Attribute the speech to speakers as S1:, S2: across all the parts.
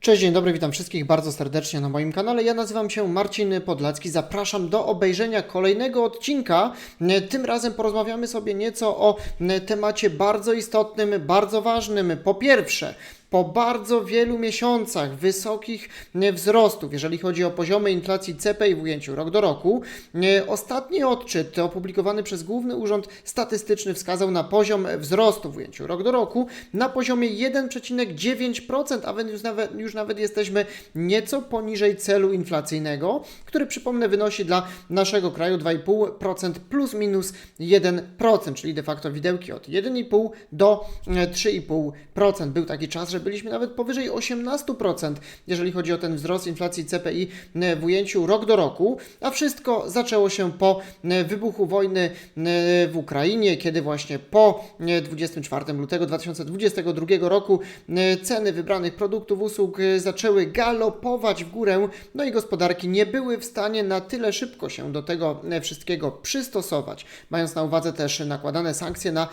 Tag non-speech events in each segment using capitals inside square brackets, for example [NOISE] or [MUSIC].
S1: Cześć, dzień dobry, witam wszystkich bardzo serdecznie na moim kanale. Ja nazywam się Marcin Podlacki. Zapraszam do obejrzenia kolejnego odcinka. Tym razem porozmawiamy sobie nieco o temacie bardzo istotnym, bardzo ważnym. Po pierwsze, po bardzo wielu miesiącach wysokich e, wzrostów, jeżeli chodzi o poziomy inflacji CPI w ujęciu rok do roku, e, ostatni odczyt opublikowany przez Główny Urząd Statystyczny wskazał na poziom wzrostu w ujęciu rok do roku na poziomie 1,9%, a więc już nawet, już nawet jesteśmy nieco poniżej celu inflacyjnego, który przypomnę wynosi dla naszego kraju 2,5% plus minus 1%, czyli de facto widełki od 1,5 do e, 3,5%. Był taki czas, że byliśmy nawet powyżej 18%, jeżeli chodzi o ten wzrost inflacji CPI e, w ujęciu rok do roku, a wszystko zaczęło się po e, wybuchu wojny e, w Ukrainie, kiedy właśnie po e, 24 lutego 2022 roku ceny wybranych produktów, usług zaczęły galopować w górę, no i gospodarki nie były w stanie na tyle szybko się do tego wszystkiego przystosować, mając na uwadze też nakładane sankcje na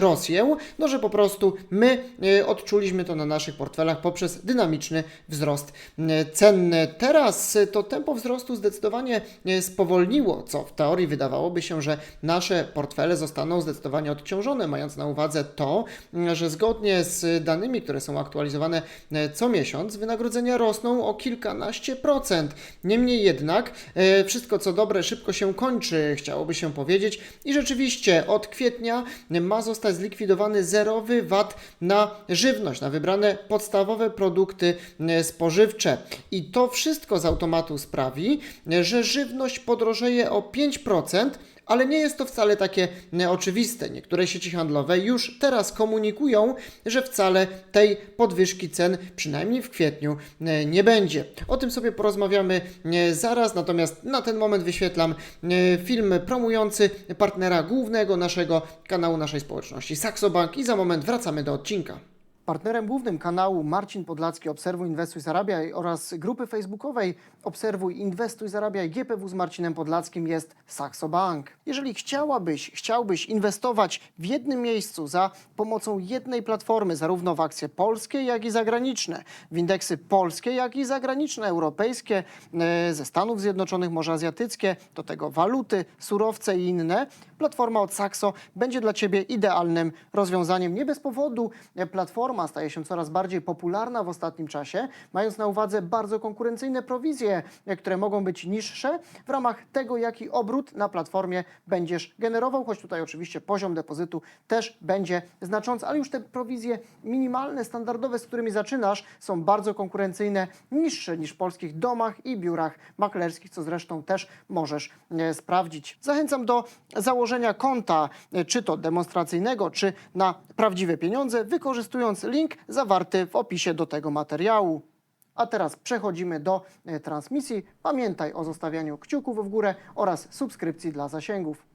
S1: Rosję, no że po prostu my odczuliśmy to na naszych portfelach poprzez dynamiczny wzrost e, cen. Teraz e, to tempo wzrostu zdecydowanie e, spowolniło, co w teorii wydawałoby się, że nasze portfele zostaną zdecydowanie odciążone, mając na uwadze to, że zgodnie z danymi, które są aktualizowane co miesiąc, wynagrodzenia rosną o kilkanaście procent. Niemniej jednak wszystko co dobre szybko się kończy, chciałoby się powiedzieć i rzeczywiście od kwietnia ma zostać zlikwidowany zerowy VAT na żywność, na wybrane podstawowe produkty e, spożywcze. I to wszystko z automatu sprawi, e, że żywność podrożeje o 5%, ale nie jest to wcale takie e, oczywiste. Niektóre sieci handlowe już teraz komunikują, że wcale tej podwyżki cen, przynajmniej w kwietniu, nie będzie. O tym sobie porozmawiamy zaraz, natomiast na ten moment wyświetlam film promujący partnera głównego naszego kanału, naszej społeczności Saxo Bank i za moment wracamy do odcinka. Partnerem głównym kanału Marcin Podlacki Obserwuj, Inwestuj, Zarabiaj oraz grupy facebookowej Obserwuj, Inwestuj, Zarabiaj GPW z Marcinem Podlackim jest Saxo Bank. Jeżeli chciałabyś, chciałbyś inwestować w jednym miejscu za pomocą jednej platformy, zarówno w akcje polskie, jak i zagraniczne, w indeksy polskie, jak i zagraniczne, europejskie, e, ze Stanów Zjednoczonych, może azjatyckie, do tego waluty, surowce i inne, platforma od Saxo będzie dla Ciebie idealnym rozwiązaniem. Nie bez powodu e, staje się coraz bardziej popularna w ostatnim czasie, mając na uwadze bardzo konkurencyjne prowizje, które mogą być niższe w ramach tego, jaki obrót na platformie będziesz generował, choć tutaj oczywiście poziom depozytu też będzie znaczący, ale już te prowizje minimalne, standardowe, z którymi zaczynasz, są bardzo konkurencyjne, niższe niż w polskich domach i biurach maklerskich, co zresztą też możesz e, sprawdzić. Zachęcam do założenia konta, e, czy to demonstracyjnego, czy na prawdziwe pieniądze, wykorzystując link zawarty w opisie do tego materiału. A teraz przechodzimy do e, transmisji. Pamiętaj o zostawianiu kciuków w górę oraz subskrypcji dla zasięgów.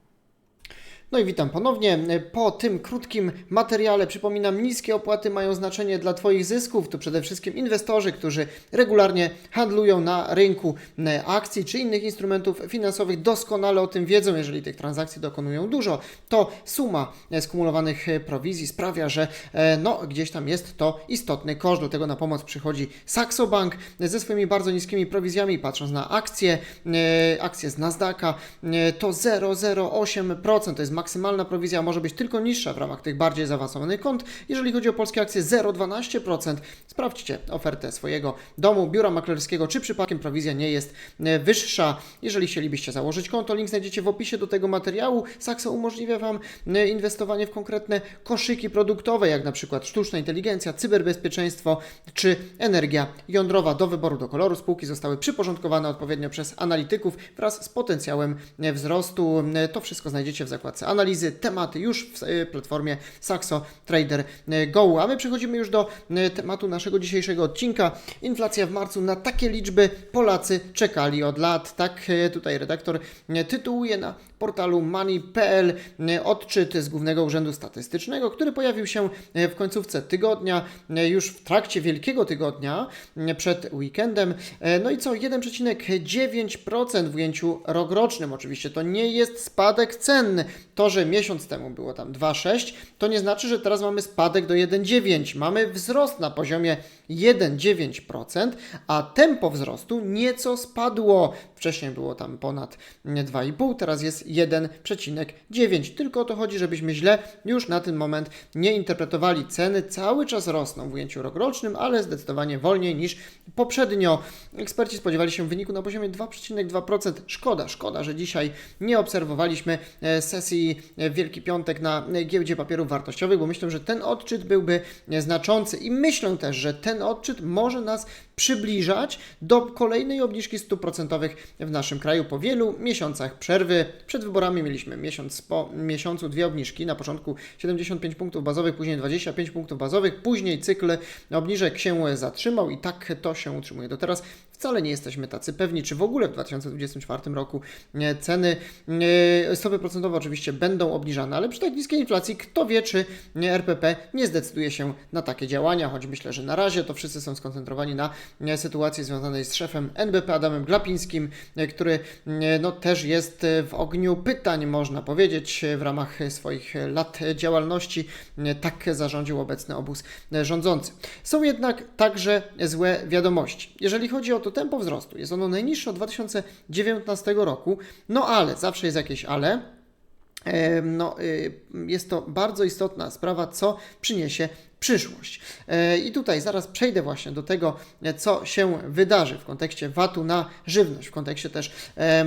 S1: No i witam ponownie. Po tym krótkim materiale przypominam, niskie opłaty mają znaczenie dla Twoich zysków. To przede wszystkim inwestorzy, którzy regularnie handlują na rynku e, akcji czy innych instrumentów finansowych, doskonale o tym wiedzą. Jeżeli tych transakcji dokonują dużo, to suma e, skumulowanych e, prowizji sprawia, że no, gdzieś tam jest to istotny koszt. Do tego na pomoc przychodzi Saxo Bank ze swoimi bardzo niskimi prowizjami. Patrząc na akcje, akcje z Nasdaqa, to 0,08%. To jest maksymalna prowizja, może być tylko niższa w ramach tych bardziej zaawansowanych kont. Jeżeli chodzi o polskie akcje, 0,12%. Sprawdźcie ofertę swojego domu, biura maklerskiego, czy przypadkiem prowizja nie jest e, wyższa. Jeżeli chcielibyście założyć konto, link znajdziecie w opisie do tego materiału. Saxo umożliwia Wam e, inwestowanie w konkretne koszyki produktowe, jak na przykład sztuczna inteligencja, cyberbezpieczeństwo czy energia jądrowa. Do wyboru do koloru spółki zostały przyporządkowane odpowiednio przez analityków wraz z potencjałem e, wzrostu. To wszystko znajdziecie w zakładce analizy, tematy już w e, platformie Saxo Trader e, Go. A my przechodzimy już do e, tematu naszego dzisiejszego odcinka. Inflacja w marcu na takie liczby Polacy czekali od lat. Tak tutaj redaktor tytułuje na portalu money.pl e, odczyt z Głównego Urzędu Statystycznego, który pojawił się e, w końcówce tygodnia, e, już w trakcie Wielkiego Tygodnia, przed weekendem. No i co? 1,9% w ujęciu rokrocznym. Oczywiście to nie jest spadek cen, to, że miesiąc temu było tam 2,6, to nie znaczy, że teraz mamy spadek do 1,9. Mamy wzrost na poziomie 1,9%, a tempo wzrostu nieco spadło. Wcześniej było tam ponad 2,5, teraz jest 1,9. Tylko o to chodzi, żebyśmy źle już na ten moment nie interpretowali. Ceny cały czas rosną w ujęciu rokrocznym, ale zdecydowanie wolniej niż poprzednio. Eksperci spodziewali się wyniku na poziomie 2,2%. Szkoda, szkoda, że dzisiaj nie obserwowaliśmy e, sesji Wielki Piątek na giełdzie papierów wartościowych, bo myślę, że ten odczyt byłby znaczący i myślę też, że ten odczyt może nas przybliżać do kolejnej obniżki stóp procentowych w naszym kraju po wielu miesiącach przerwy. Przed wyborami mieliśmy miesiąc po miesiącu dwie obniżki. Na początku 75 punktów bazowych, później 25 punktów bazowych, później cykl obniżek się zatrzymał i tak to się utrzymuje do teraz. Wcale nie jesteśmy tacy pewni, czy w ogóle w 2024 roku e, ceny, e, stopy procentowe oczywiście będą obniżane, ale przy tak niskiej inflacji kto wie, czy RPP nie zdecyduje się na takie działania, choć myślę, że na razie to wszyscy są skoncentrowani na e, sytuacji związanej z szefem NBP Adamem Glapińskim, który no, też jest w ogniu pytań, można powiedzieć, w ramach swoich lat działalności. Tak zarządził obecny obóz rządzący. Są jednak także złe wiadomości. Jeżeli chodzi o to tempo wzrostu, jest ono najniższe od 2019 roku, no ale, zawsze jest jakieś ale, no, y, jest to bardzo istotna sprawa, co przyniesie przyszłość. E, I tutaj zaraz przejdę właśnie do tego, co się wydarzy w kontekście VAT-u na żywność, w kontekście też e,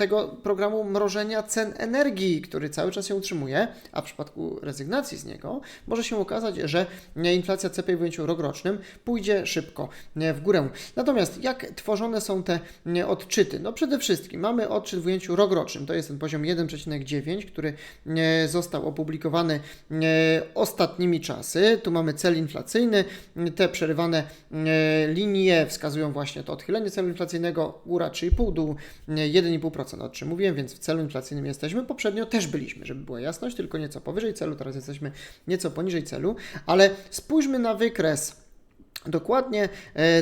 S1: tego programu mrożenia cen energii, który cały czas się utrzymuje, a w przypadku rezygnacji z niego może się okazać, że inflacja CPI w ujęciu rokrocznym pójdzie szybko w górę. Natomiast jak tworzone są te odczyty? No przede wszystkim mamy odczyt w ujęciu rokrocznym, to jest ten poziom 1,9, który został opublikowany ostatnimi czasy. Tu mamy cel inflacyjny, te przerywane linie wskazują właśnie to odchylenie celu inflacyjnego, góra 3,5, dół 1,5% o czym mówiłem, więc w celu inflacyjnym jesteśmy. Poprzednio też byliśmy, żeby była jasność, tylko nieco powyżej celu, teraz jesteśmy nieco poniżej celu, ale spójrzmy na wykres Dokładnie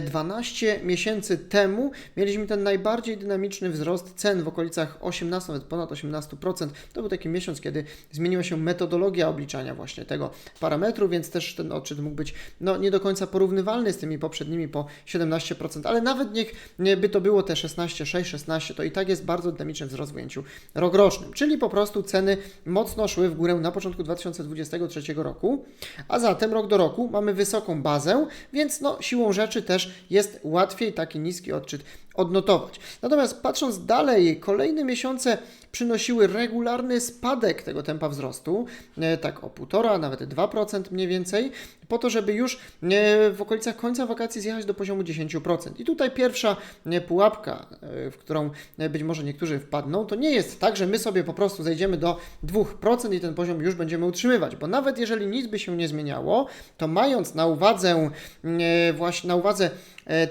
S1: 12 e, miesięcy temu mieliśmy ten najbardziej dynamiczny wzrost cen w okolicach 18, nawet ponad 18%. To był taki miesiąc, kiedy zmieniła się metodologia obliczania właśnie tego parametru, więc też ten odczyt mógł być no, nie do końca porównywalny z tymi poprzednimi po 17%, ale nawet niech nie by to było te 16, 6, 16, to i tak jest bardzo dynamiczny wzrost w ujęciu rokrocznym, czyli po prostu ceny mocno szły w górę na początku 2023 roku, a zatem rok do roku mamy wysoką bazę, więc więc no, siłą rzeczy też jest łatwiej taki niski odczyt odnotować. Natomiast patrząc dalej, kolejne miesiące przynosiły regularny spadek tego tempa wzrostu, e, tak o 1,5, nawet 2% mniej więcej, po to, żeby już e, w okolicach końca wakacji zjechać do poziomu 10%. I tutaj pierwsza e, pułapka, w którą być może niektórzy wpadną, to nie jest tak, że my sobie po prostu zejdziemy do 2% i ten poziom już będziemy utrzymywać, bo nawet jeżeli nic by się nie zmieniało, to mając na uwadze właśnie na uwadze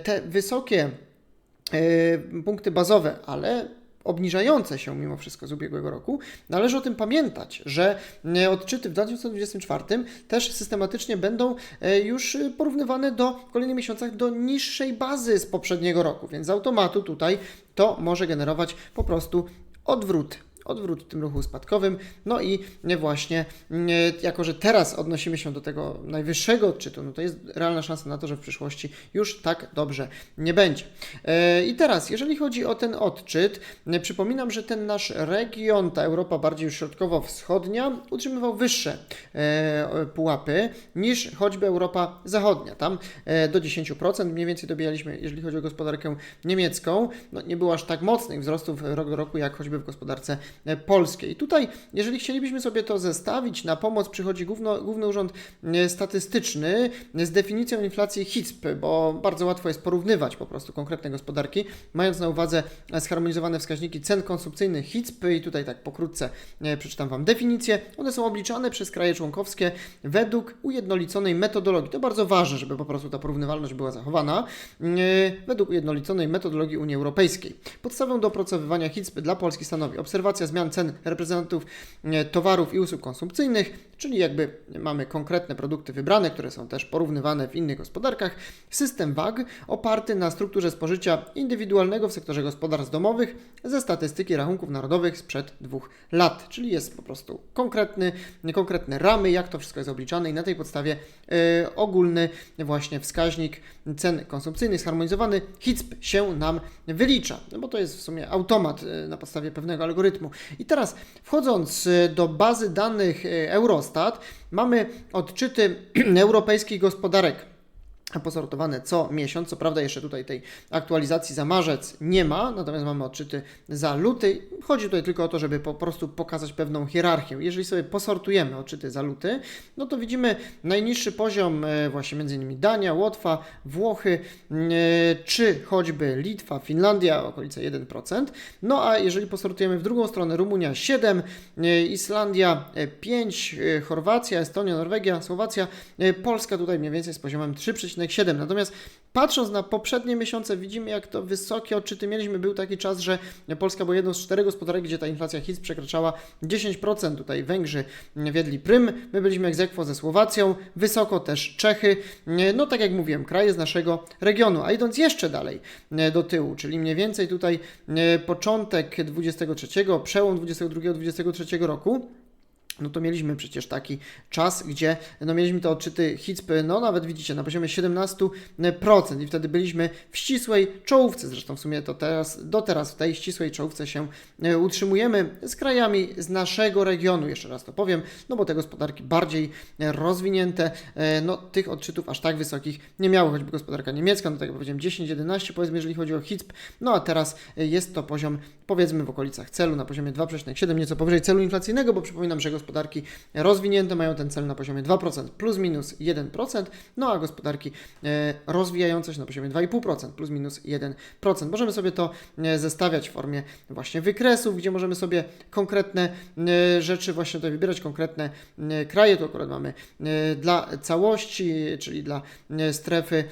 S1: te wysokie punkty bazowe, ale obniżające się mimo wszystko z ubiegłego roku, należy o tym pamiętać, że e, odczyty w 2024 też systematycznie będą e, już porównywane do w kolejnych miesiącach do niższej bazy z poprzedniego roku, więc z automatu tutaj to może generować po prostu odwrót odwrót w tym ruchu spadkowym. No i właśnie, jako że teraz odnosimy się do tego najwyższego odczytu, no to jest realna szansa na to, że w przyszłości już tak dobrze nie będzie. E, I teraz, jeżeli chodzi o ten odczyt, e, przypominam, że ten nasz region, ta Europa bardziej środkowo-wschodnia, utrzymywał wyższe e, pułapy niż choćby Europa Zachodnia. Tam do 10% mniej więcej dobijaliśmy, jeżeli chodzi o gospodarkę niemiecką. No, nie było aż tak mocnych wzrostów rok do roku, jak choćby w gospodarce E, polskiej. Tutaj, jeżeli chcielibyśmy sobie to zestawić, na pomoc przychodzi Główno, Główny Urząd e, Statystyczny z definicją inflacji HICP, bo bardzo łatwo jest porównywać po prostu konkretne gospodarki, mając na uwadze zharmonizowane wskaźniki cen konsumpcyjnych HICP i tutaj tak pokrótce e, przeczytam Wam definicję. One są obliczane przez kraje członkowskie według ujednoliconej metodologii. To bardzo ważne, żeby po prostu ta porównywalność była zachowana. Według ujednoliconej metodologii Unii Europejskiej. Podstawą do opracowywania HICP dla Polski stanowi obserwacja zmian cen reprezentantów e, towarów i usług konsumpcyjnych, czyli jakby mamy konkretne produkty wybrane, które są też porównywane w innych gospodarkach. System WAG oparty na strukturze spożycia indywidualnego w sektorze gospodarstw domowych ze statystyki rachunków narodowych sprzed dwóch lat, czyli jest po prostu konkretny, konkretne ramy, jak to wszystko jest obliczane i na tej podstawie e, ogólny właśnie wskaźnik cen konsumpcyjnych zharmonizowany HICP się nam wylicza, no bo to jest w sumie automat e, na podstawie pewnego algorytmu. I teraz wchodząc e, do bazy danych e, Eurostat, mamy odczyty [CLEARS THROAT] europejskich gospodarek posortowane co miesiąc. Co prawda jeszcze tutaj tej aktualizacji za marzec nie ma, natomiast mamy odczyty za luty. Chodzi tutaj tylko o to, żeby po prostu pokazać pewną hierarchię. Jeżeli sobie posortujemy odczyty za luty, no to widzimy najniższy poziom e, właśnie m.in. Dania, Łotwa, Włochy, e, czy choćby Litwa, Finlandia, okolice 1%. No a jeżeli posortujemy w drugą stronę, Rumunia 7, e, Islandia 5, Chorwacja, Estonia, Norwegia, Słowacja, Polska tutaj mniej więcej z poziomem 3,7. Natomiast patrząc na poprzednie miesiące, widzimy, jak to wysokie odczyty mieliśmy. Był taki czas, że Polska była jedną z czterech gospodarek, gdzie ta inflacja HIT przekraczała 10%. Tutaj Węgrzy wiedli prym, my byliśmy egzekwo ze Słowacją, wysoko też Czechy. No tak jak mówiłem, kraje z naszego regionu. A idąc jeszcze dalej do tyłu, czyli mniej więcej tutaj początek 23, przełom 22-23 roku, no to mieliśmy przecież taki czas, gdzie no mieliśmy te odczyty HICP, no nawet widzicie, na poziomie 17% i wtedy byliśmy w ścisłej czołówce, zresztą w sumie to teraz, do teraz w tej ścisłej czołówce się e, utrzymujemy z krajami z naszego regionu, jeszcze raz to powiem, no bo te gospodarki bardziej rozwinięte, e, no tych odczytów aż tak wysokich nie miały, choćby gospodarka niemiecka, no tak jak powiedziałem 10-11 powiedzmy, jeżeli chodzi o HICP, no a teraz jest to poziom powiedzmy w okolicach celu na poziomie 2,7, nieco powyżej celu inflacyjnego, bo przypominam, że gospodarki rozwinięte mają ten cel na poziomie 2% plus minus 1%, no a gospodarki e, rozwijające się na poziomie 2,5% plus minus 1%. Możemy sobie to e, zestawiać w formie właśnie wykresów, gdzie możemy sobie konkretne e, rzeczy właśnie tutaj wybierać, konkretne kraje, tu akurat mamy dla całości, czyli dla strefy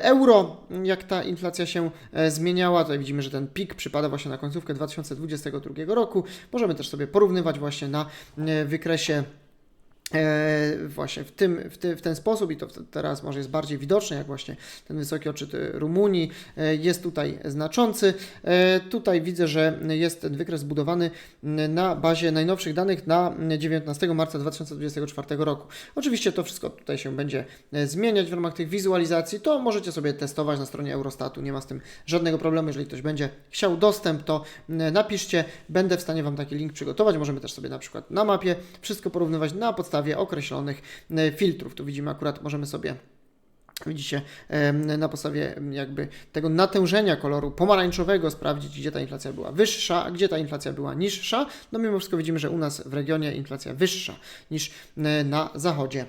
S1: euro, jak ta inflacja się zmieniała. Tutaj widzimy, że ten pik przypada właśnie na końcówkę 2022 roku. Możemy też sobie porównywać właśnie na wykresie E, właśnie w, tym, w, ty, w ten sposób i to teraz może jest bardziej widoczne, jak właśnie ten wysoki odczyt Rumunii e, jest tutaj znaczący. E, tutaj widzę, że jest ten wykres zbudowany na bazie najnowszych danych na 19 marca 2024 roku. Oczywiście to wszystko tutaj się będzie zmieniać w ramach tych wizualizacji, to możecie sobie testować na stronie Eurostatu, nie ma z tym żadnego problemu. Jeżeli ktoś będzie chciał dostęp, to napiszcie, będę w stanie Wam taki link przygotować. Możemy też sobie na przykład na mapie wszystko porównywać na podstawie podstawie określonych e, filtrów. Tu widzimy akurat, możemy sobie Widzicie, na podstawie jakby tego natężenia koloru pomarańczowego sprawdzić, gdzie ta inflacja była wyższa, a gdzie ta inflacja była niższa. No mimo wszystko widzimy, że u nas w regionie inflacja wyższa niż e, na zachodzie.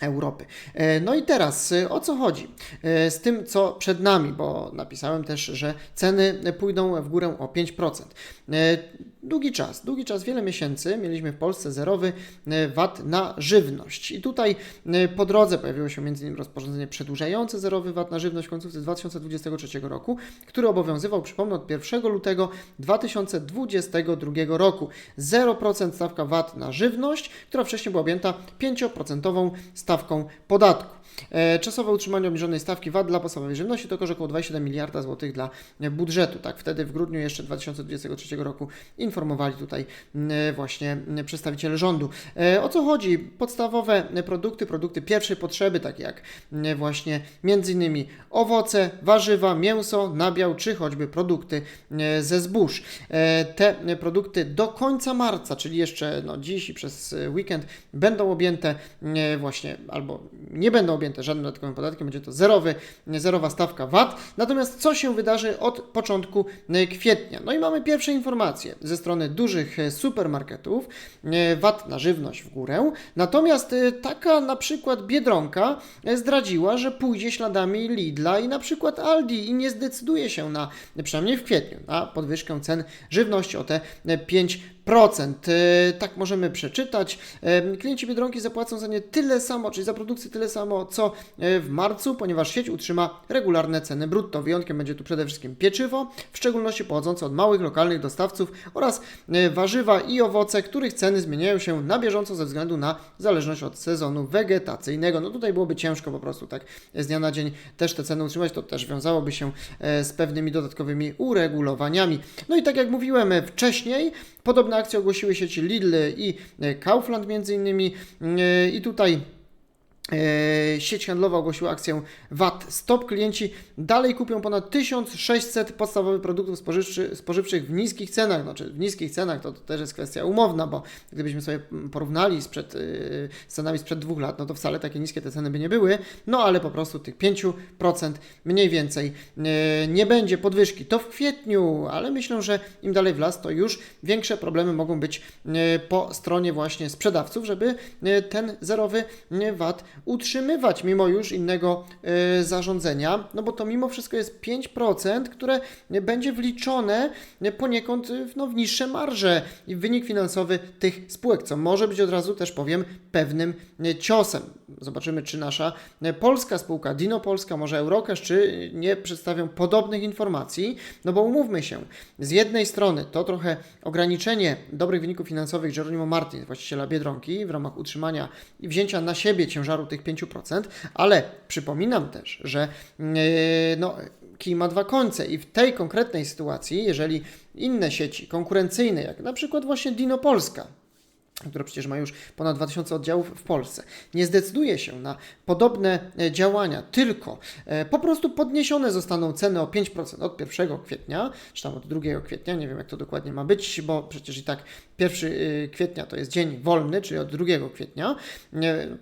S1: Europy. E, no i teraz o co chodzi z tym, co przed nami, bo napisałem też, że ceny pójdą w górę o 5%. Długi czas, długi czas, wiele miesięcy mieliśmy w Polsce zerowy e, VAT na żywność. I tutaj e, po drodze pojawiło się m.in. rozporządzenie przedłużające zerowy VAT na żywność w końcówce 2023 roku, który obowiązywał, przypomnę, od 1 lutego 2022 roku. 0% stawka VAT na żywność, która wcześniej była objęta 5% stawką podatku. E, czasowe utrzymanie obniżonej stawki VAT dla podstawowej żywności to koszt około 27 miliarda złotych dla budżetu. Tak, wtedy w grudniu jeszcze 2023 roku informowali tutaj właśnie przedstawiciele rządu. E, o co chodzi? Podstawowe produkty, produkty pierwszej potrzeby, takie jak właśnie innymi owoce, warzywa, mięso, nabiał, czy choćby produkty ze zbóż. E, te produkty do końca marca, czyli jeszcze no, dziś i przez weekend będą objęte właśnie albo nie będą objęte objęte żadnym dodatkowym podatkiem, będzie to zerowy, zerowa stawka VAT. Natomiast co się wydarzy od początku e, kwietnia? No i mamy pierwsze informacje ze strony dużych e, supermarketów, e, VAT na żywność w górę. Natomiast taka na przykład Biedronka zdradziła, że pójdzie śladami Lidla i na przykład Aldi i nie zdecyduje się na, przynajmniej w kwietniu, na podwyżkę cen żywności o te 5%. E, Tak możemy przeczytać. Klienci Biedronki zapłacą za nie tyle samo, czyli za produkcję tyle samo, co e, w marcu, ponieważ sieć utrzyma regularne ceny brutto. Wyjątkiem będzie tu przede wszystkim pieczywo, w szczególności pochodzące od małych lokalnych dostawców oraz e, warzywa i owoce, których ceny zmieniają się na bieżąco ze względu na zależność od sezonu wegetacyjnego. No tutaj byłoby ciężko po prostu tak z dnia na dzień też te ceny utrzymać, to też wiązałoby się e, z pewnymi dodatkowymi uregulowaniami. No i tak jak mówiłem wcześniej, podobne akcje ogłosiły sieci Lidl i Kaufland między innymi. E, i tutaj Sieć handlowa ogłosiła akcję VAT Stop. Klienci dalej kupią ponad 1600 podstawowych produktów spożywczy, spożywczych w niskich cenach. Znaczy w niskich cenach to, to też jest kwestia umowna, bo gdybyśmy sobie porównali sprzed, yy, z cenami sprzed dwóch lat, no to wcale takie niskie te ceny by nie były. No ale po prostu tych 5% mniej więcej yy, nie będzie podwyżki. To w kwietniu, ale myślę, że im dalej w las, to już większe problemy mogą być yy, po stronie właśnie sprzedawców, żeby ten zerowy VAT utrzymywać mimo już innego y, zarządzenia, no bo to mimo wszystko jest 5%, które będzie wliczone poniekąd y, no, w niższe marże i wynik finansowy tych spółek, co może być od razu też powiem pewnym ciosem. Zobaczymy, czy nasza y, polska spółka Dino Polska, może Eurocash, czy nie przedstawią podobnych informacji, no bo umówmy się, z jednej strony to trochę ograniczenie dobrych wyników finansowych Jeronimo Martin, właściciela Biedronki, w ramach utrzymania i wzięcia na siebie ciężaru tych 5%, ale przypominam też, że yy, no, kij ma dwa końce i w tej konkretnej sytuacji, jeżeli inne sieci konkurencyjne, jak na przykład właśnie Dino Polska, która przecież ma już ponad 2000 oddziałów w Polsce, nie zdecyduje się na podobne e, działania, tylko e, po prostu podniesione zostaną ceny o 5% od 1 kwietnia, czy tam od 2 kwietnia, nie wiem jak to dokładnie ma być, bo przecież i tak 1 kwietnia to jest dzień wolny, czyli od 2 kwietnia,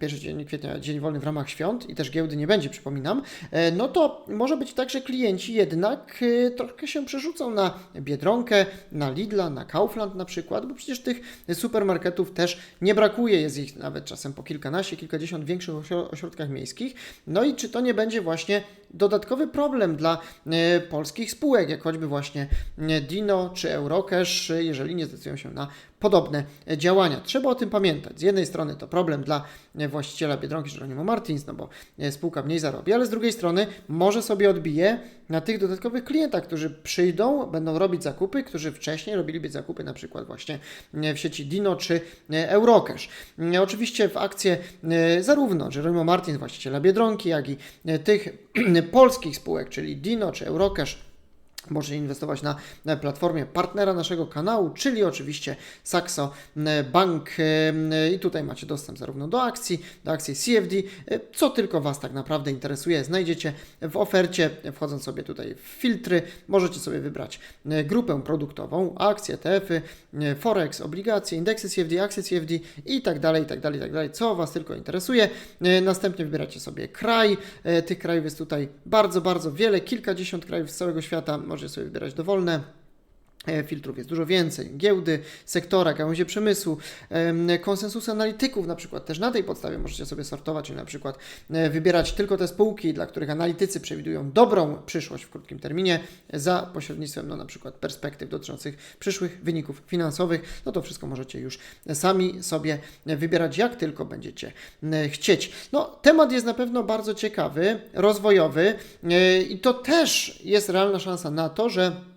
S1: pierwszy dzień kwietnia, dzień wolny w ramach świąt i też giełdy nie będzie, przypominam, e, no to może być tak, że klienci jednak e, troszkę się przerzucą na Biedronkę, na Lidla, na Kaufland na przykład, bo przecież tych supermarketów też nie brakuje, jest ich nawet czasem po kilkanaście, kilkadziesiąt w większych ośrodkach miejskich. No i czy to nie będzie właśnie dodatkowy problem dla e, polskich spółek, jak choćby właśnie e, Dino czy Eurocash, jeżeli nie zdecydują się na podobne działania. Trzeba o tym pamiętać. Z jednej strony to problem dla właściciela Biedronki Jeronimo Martins, no bo e, spółka mniej zarobi, ale z drugiej strony może sobie odbije na tych dodatkowych klientach, którzy przyjdą, będą robić zakupy, którzy wcześniej robiliby zakupy na przykład właśnie e, w sieci Dino czy e, Eurocash. Oczywiście w akcje zarówno Jeronimo Martins, właściciela Biedronki, jak i tych [CLEARS THROAT] polskich spółek, czyli Dino czy Eurocash, Możecie inwestować na, platformie partnera naszego kanału, czyli oczywiście Saxo e, Bank e, i tutaj macie dostęp zarówno do akcji, do akcji CFD, e, co tylko Was tak naprawdę interesuje. Znajdziecie w ofercie, wchodząc sobie tutaj w filtry, możecie sobie wybrać e, grupę produktową, akcje, ETF-y, e, Forex, obligacje, indeksy CFD, akcje CFD i tak dalej, i tak dalej, i tak dalej, co Was tylko interesuje. E, Następnie wybieracie sobie kraj, E, tych krajów jest tutaj bardzo, bardzo wiele, kilkadziesiąt krajów z całego świata, możecie sobie wybierać dowolne. E, Filtrów jest dużo więcej. Giełdy, sektora, gałęzie przemysłu, em, konsensusy analityków na przykład. Też na tej podstawie możecie sobie sortować, czyli na przykład e, wybierać tylko te spółki, dla których analitycy przewidują dobrą przyszłość w krótkim terminie za pośrednictwem no, na przykład perspektyw dotyczących przyszłych wyników finansowych. No to wszystko możecie już sami sobie wybierać, jak tylko będziecie chcieć. No, temat jest na pewno bardzo ciekawy, rozwojowy e, i to też jest realna szansa na to, że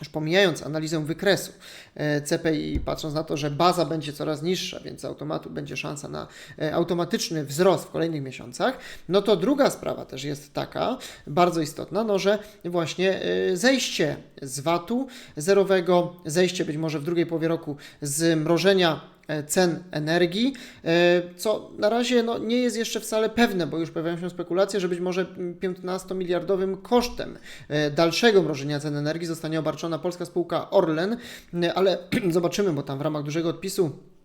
S1: już pomijając analizę wykresu e, CPI patrząc na to, że baza będzie coraz niższa, więc z automatu będzie szansa na e, automatyczny wzrost w kolejnych miesiącach, no to druga sprawa też jest taka, bardzo istotna, no że właśnie e, zejście z VAT-u zerowego, zejście być może w drugiej połowie roku z mrożenia cen energii, e, co na razie no, nie jest jeszcze wcale pewne, bo już pojawiają się spekulacje, że być może 15-miliardowym kosztem e, dalszego mrożenia cen energii zostanie obarczona polska spółka Orlen, e, ale [CLEARS THROAT] zobaczymy, bo tam w ramach dużego odpisu e,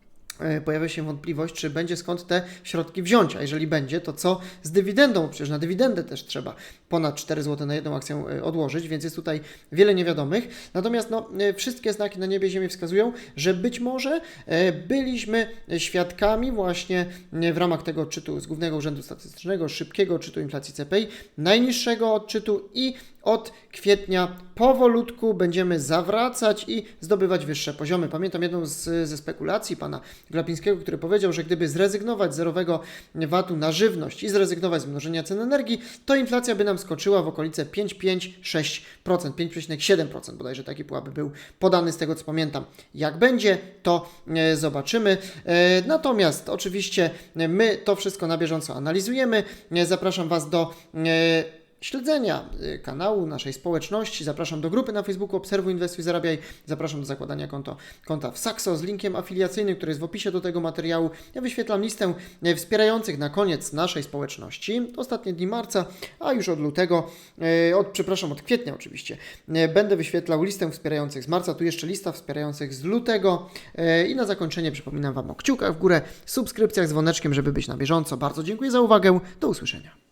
S1: pojawia się wątpliwość, czy będzie skąd te środki wziąć, a jeżeli będzie, to co z dywidendą, przecież na dywidendę też trzeba ponad 4 zł na jedną akcję e, odłożyć, więc jest tutaj wiele niewiadomych. Natomiast no, e, wszystkie znaki na niebie ziemi wskazują, że być może e, byliśmy świadkami właśnie e, w ramach tego odczytu z Głównego Urzędu Statystycznego, szybkiego odczytu inflacji CPI, najniższego odczytu i od kwietnia powolutku będziemy zawracać i zdobywać wyższe poziomy. Pamiętam jedną z, ze spekulacji pana Glapińskiego, który powiedział, że gdyby zrezygnować z zerowego VAT-u na żywność i zrezygnować z mnożenia cen energii, to inflacja by nam skoczyła w okolice 5,5-6%, 5,7% bodajże taki pułap był podany z tego co pamiętam. Jak będzie, to e, zobaczymy. E, Natomiast oczywiście my to wszystko na bieżąco analizujemy. E, Zapraszam Was do śledzenia y, kanału, naszej społeczności. Zapraszam do grupy na Facebooku Obserwuj, Inwestuj, Zarabiaj. Zapraszam do zakładania konto, konta w Saxo z linkiem afiliacyjnym, który jest w opisie do tego materiału. Ja wyświetlam listę e, wspierających na koniec naszej społeczności. Ostatnie dni marca, a już od lutego, e, od, przepraszam, od kwietnia oczywiście, będę wyświetlał listę wspierających z marca. Tu jeszcze lista wspierających z lutego. I na zakończenie przypominam Wam o kciukach w górę, subskrypcjach, dzwoneczkiem, żeby być na bieżąco. Bardzo dziękuję za uwagę. Do usłyszenia.